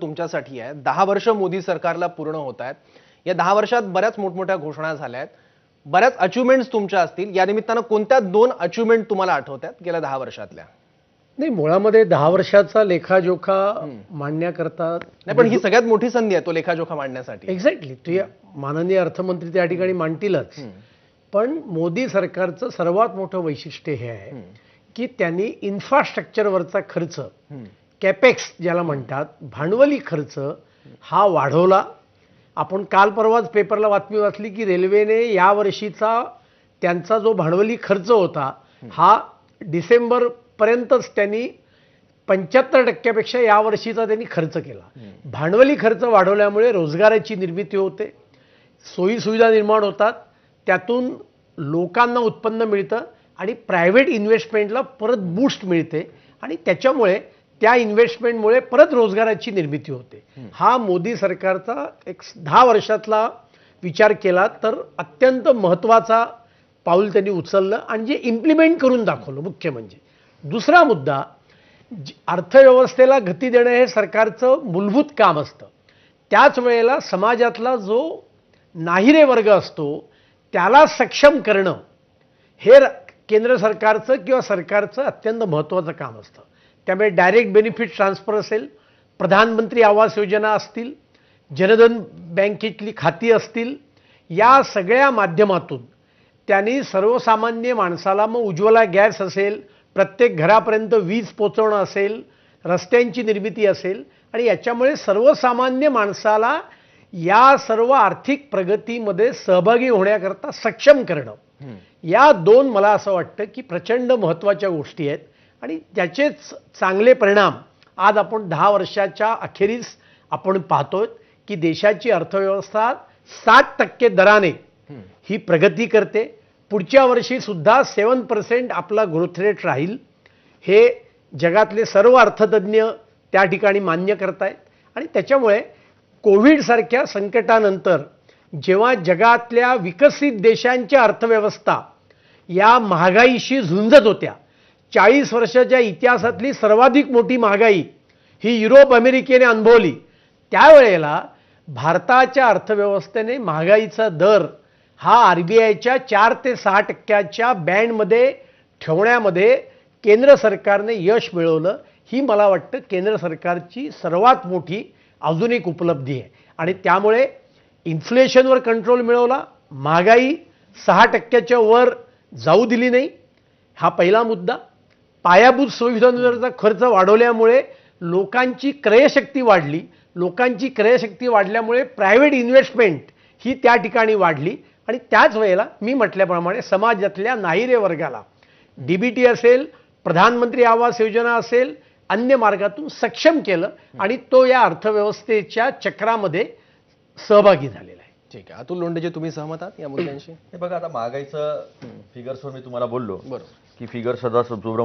तुमच्यासाठी आहे. दहा वर्ष मोदी सरकारला पूर्ण होत आहेत. या दहा वर्षात बऱ्याच मोठमोठ्या घोषणा झाल्या आहेत. बऱ्याच अचिव्हमेंट्स तुमच्या असतील. या निमित्तानं कोणत्या दोन अचिव्हमेंट तुम्हाला आठवत आहेत गेल्या दहा वर्षातल्या? नाही मुळामध्ये दहा वर्षाचा लेखाजोखा मांडण्याकरता नाही पण ही सगळ्यात मोठी संधी आहे तो लेखाजोखा मांडण्यासाठी. एक्झॅक्टली ते माननीय अर्थमंत्री त्या ठिकाणी मांडतीलच. पण मोदी सरकारचं सर्वात मोठं वैशिष्ट्य हे आहे की त्यांनी इन्फ्रास्ट्रक्चरवरचा खर्च कॅपेक्स ज्याला म्हणतात भांडवली खर्च हा वाढवला. आपण काल परवाच पेपरला बातमी वाचली की रेल्वेने या वर्षीचा त्यांचा जो भांडवली खर्च होता हा डिसेंबरपर्यंतच त्यांनी पंच्याहत्तर टक्क्यापेक्षा या वर्षीचा त्यांनी खर्च केला. भांडवली खर्च वाढवल्यामुळे रोजगाराची निर्मिती होते सोयीसुविधा निर्माण होतात त्यातून लोकांना उत्पन्न मिळतं आणि प्रायव्हेट इन्व्हेस्टमेंटला परत बूस्ट मिळते आणि त्याच्यामुळे त्या इन्व्हेस्टमेंटमुळे परत रोजगाराची निर्मिती होते. हा मोदी सरकारचा एक दहा वर्षातला विचार केला तर अत्यंत महत्त्वाचा पाऊल त्यांनी उचललं आणि जे इम्प्लिमेंट करून दाखवलं मुख्य म्हणजे. दुसरा मुद्दा अर्थव्यवस्थेला गती देणं हे सरकारचं मूलभूत काम असतं. त्याच वेळेला समाजातला जो नाहिरे वर्ग असतो त्याला सक्षम करणं हे केंद्र सरकारचं किंवा सरकारचं अत्यंत महत्त्वाचं काम असतं. त्यामुळे डायरेक्ट बेनिफिट ट्रान्सफर असेल प्रधानमंत्री आवास योजना असतील जनधन बँकेतली खाती असतील या सगळ्या माध्यमातून त्यांनी सर्वसामान्य माणसाला मग उज्ज्वला गॅस असेल प्रत्येक घरापर्यंत वीज पोचवणं असेल रस्त्यांची निर्मिती असेल आणि याच्यामुळे सर्वसामान्य माणसाला या सर्व आर्थिक प्रगतीमध्ये सहभागी होण्याकरता सक्षम करणं. या दोन मला असं वाटतं की प्रचंड महत्त्वाच्या गोष्टी आहेत. आणि त्याचेच चांगले परिणाम आज आपण दहा वर्षाच्या अखेरीस आपण पाहतोय की देशाची अर्थव्यवस्था साठ टक्के दराने ही प्रगती करते. पुढच्या वर्षी सुद्धा सेवन पर्सेंट आपला ग्रोथ रेट राहील. हे जगातले सर्व अर्थतज्ञ त्या ठिकाणी मान्य करतायत. आणि त्याच्यामुळे कोविडसारख्या संकटानंतर जेव्हा जगातल्या विकसित देशांच्या अर्थव्यवस्था या महागाईशी झुंजत होत्या चाळीस वर्षाच्या इतिहासातली सर्वाधिक मोठी महागाई ही युरोप अमेरिकेने अनुभवली. त्यावेळेला भारताच्या अर्थव्यवस्थेने महागाईचा दर हा आर बी आयच्या चार ते सहा टक्क्याच्या बँडमध्ये ठेवण्यामध्ये केंद्र सरकारने यश मिळवलं. ही मला वाटतं केंद्र सरकारची सर्वात मोठी अजून एक उपलब्धी आहे. आणि त्यामुळे इन्फ्लेशनवर कंट्रोल मिळवला. महागाई सहा टक्क्याच्या वर जाऊ दिली नाही. हा पहिला मुद्दा. पायाभूत सुविधांवरचा खर्च वाढवल्यामुळे लोकांची क्रयशक्ती वाढली. लोकांची क्रयशक्ती वाढल्यामुळे प्रायव्हेट इन्व्हेस्टमेंट ही त्या ठिकाणी वाढली. आणि त्याच वेळेला मी म्हटल्याप्रमाणे समाजातल्या नाहिरे वर्गाला डी बी टी असेल प्रधानमंत्री आवास योजना असेल अन्य मार्गातून सक्षम केलं आणि तो या अर्थव्यवस्थेच्या चक्रामध्ये सहभागी झालेला आहे. ठीक आहे. अतुल लोंढेजी तुम्ही सहमत आहात या मुद्द्यांशी? हे बघा आता महागाईचं फिगर्सवर मी तुम्हाला बोललो बरोबर. की फिगर सदा सुब्रमण्य